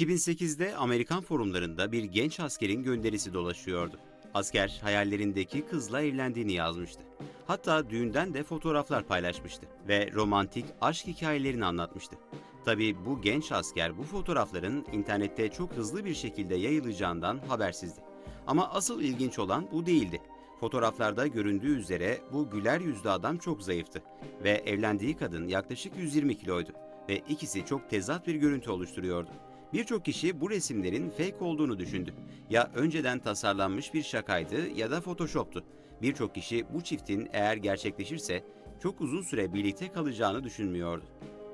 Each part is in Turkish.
2008'de Amerikan forumlarında bir genç askerin gönderisi dolaşıyordu. Asker hayallerindeki kızla evlendiğini yazmıştı. Hatta düğünden de fotoğraflar paylaşmıştı ve romantik aşk hikayelerini anlatmıştı. Tabii bu genç asker bu fotoğrafların internette çok hızlı bir şekilde yayılacağından habersizdi. Ama asıl ilginç olan bu değildi. Fotoğraflarda göründüğü üzere bu güler yüzlü adam çok zayıftı ve evlendiği kadın yaklaşık 120 kiloydu ve ikisi çok tezat bir görüntü oluşturuyordu. Birçok kişi bu resimlerin fake olduğunu düşündü. Ya önceden tasarlanmış bir şakaydı ya da photoshoptu. Birçok kişi bu çiftin eğer gerçekleşirse çok uzun süre birlikte kalacağını düşünmüyordu.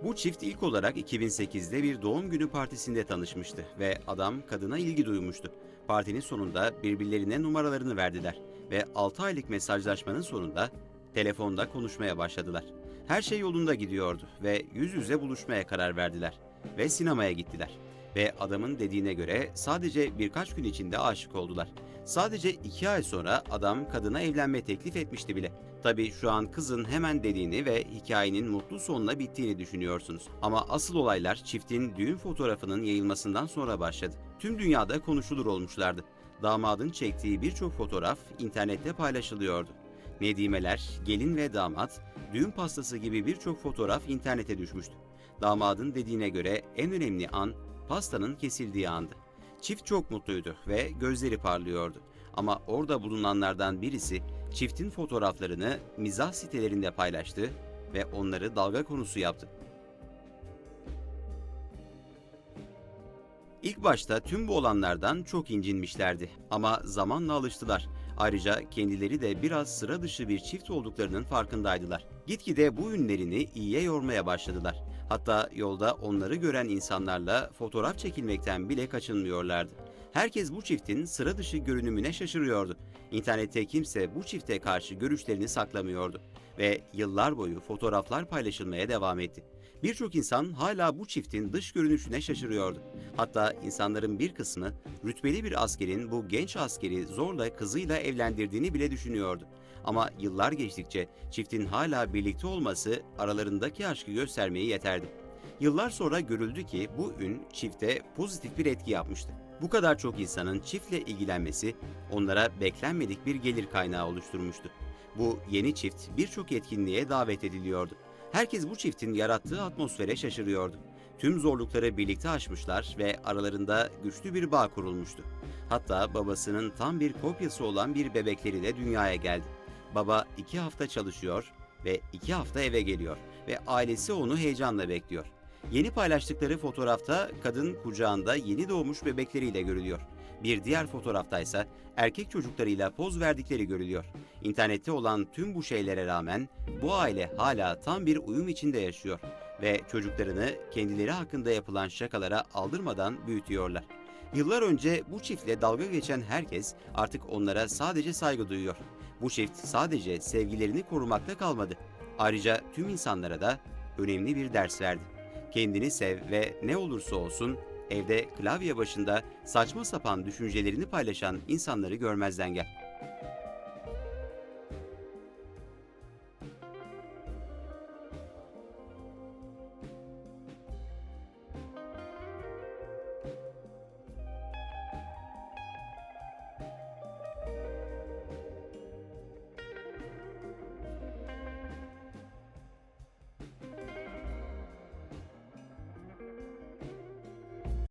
Bu çift ilk olarak 2008'de bir doğum günü partisinde tanışmıştı ve adam kadına ilgi duymuştu. Partinin sonunda birbirlerine numaralarını verdiler ve 6 aylık mesajlaşmanın sonunda telefonda konuşmaya başladılar. Her şey yolunda gidiyordu ve yüz yüze buluşmaya karar verdiler ve sinemaya gittiler. Ve adamın dediğine göre sadece birkaç gün içinde aşık oldular. Sadece iki ay sonra adam kadına evlenme teklif etmişti bile. Tabii şu an kızın hemen dediğini ve hikayenin mutlu sonla bittiğini düşünüyorsunuz. Ama asıl olaylar çiftin düğün fotoğrafının yayılmasından sonra başladı. Tüm dünyada konuşulur olmuşlardı. Damadın çektiği birçok fotoğraf internette paylaşılıyordu. Nedimeler, gelin ve damat, düğün pastası gibi birçok fotoğraf internete düşmüştü. Damadın dediğine göre en önemli an pastanın kesildiği andı. Çift çok mutluydu ve gözleri parlıyordu. Ama orada bulunanlardan birisi çiftin fotoğraflarını mizah sitelerinde paylaştı ve onları dalga konusu yaptı. İlk başta tüm bu olanlardan çok incinmişlerdi ama zamanla alıştılar. Ayrıca kendileri de biraz sıra dışı bir çift olduklarının farkındaydılar. Gitgide bu ünlerini iyiye yormaya başladılar. Hatta yolda onları gören insanlarla fotoğraf çekilmekten bile kaçınmıyorlardı. Herkes bu çiftin sıra dışı görünümüne şaşırıyordu. İnternette kimse bu çifte karşı görüşlerini saklamıyordu ve yıllar boyu fotoğraflar paylaşılmaya devam etti. Birçok insan hala bu çiftin dış görünüşüne şaşırıyordu. Hatta insanların bir kısmı rütbeli bir askerin bu genç askeri zorla kızıyla evlendirdiğini bile düşünüyordu. Ama yıllar geçtikçe çiftin hala birlikte olması aralarındaki aşkı göstermeyi yeterdi. Yıllar sonra görüldü ki bu ün çifte pozitif bir etki yapmıştı. Bu kadar çok insanın çiftle ilgilenmesi onlara beklenmedik bir gelir kaynağı oluşturmuştu. Bu yeni çift birçok etkinliğe davet ediliyordu. Herkes bu çiftin yarattığı atmosfere şaşırıyordu. Tüm zorlukları birlikte aşmışlar ve aralarında güçlü bir bağ kurulmuştu. Hatta babasının tam bir kopyası olan bir bebekleri de dünyaya geldi. Baba iki hafta çalışıyor ve iki hafta eve geliyor ve ailesi onu heyecanla bekliyor. Yeni paylaştıkları fotoğrafta kadın kucağında yeni doğmuş bebekleriyle görülüyor. Bir diğer fotoğraftaysa erkek çocuklarıyla poz verdikleri görülüyor. İnternette olan tüm bu şeylere rağmen bu aile hala tam bir uyum içinde yaşıyor ve çocuklarını kendileri hakkında yapılan şakalara aldırmadan büyütüyorlar. Yıllar önce bu çiftle dalga geçen herkes artık onlara sadece saygı duyuyor. Bu çift sadece sevgilerini korumakta kalmadı. Ayrıca tüm insanlara da önemli bir ders verdi. Kendini sev ve ne olursa olsun evde klavye başında saçma sapan düşüncelerini paylaşan insanları görmezden gel.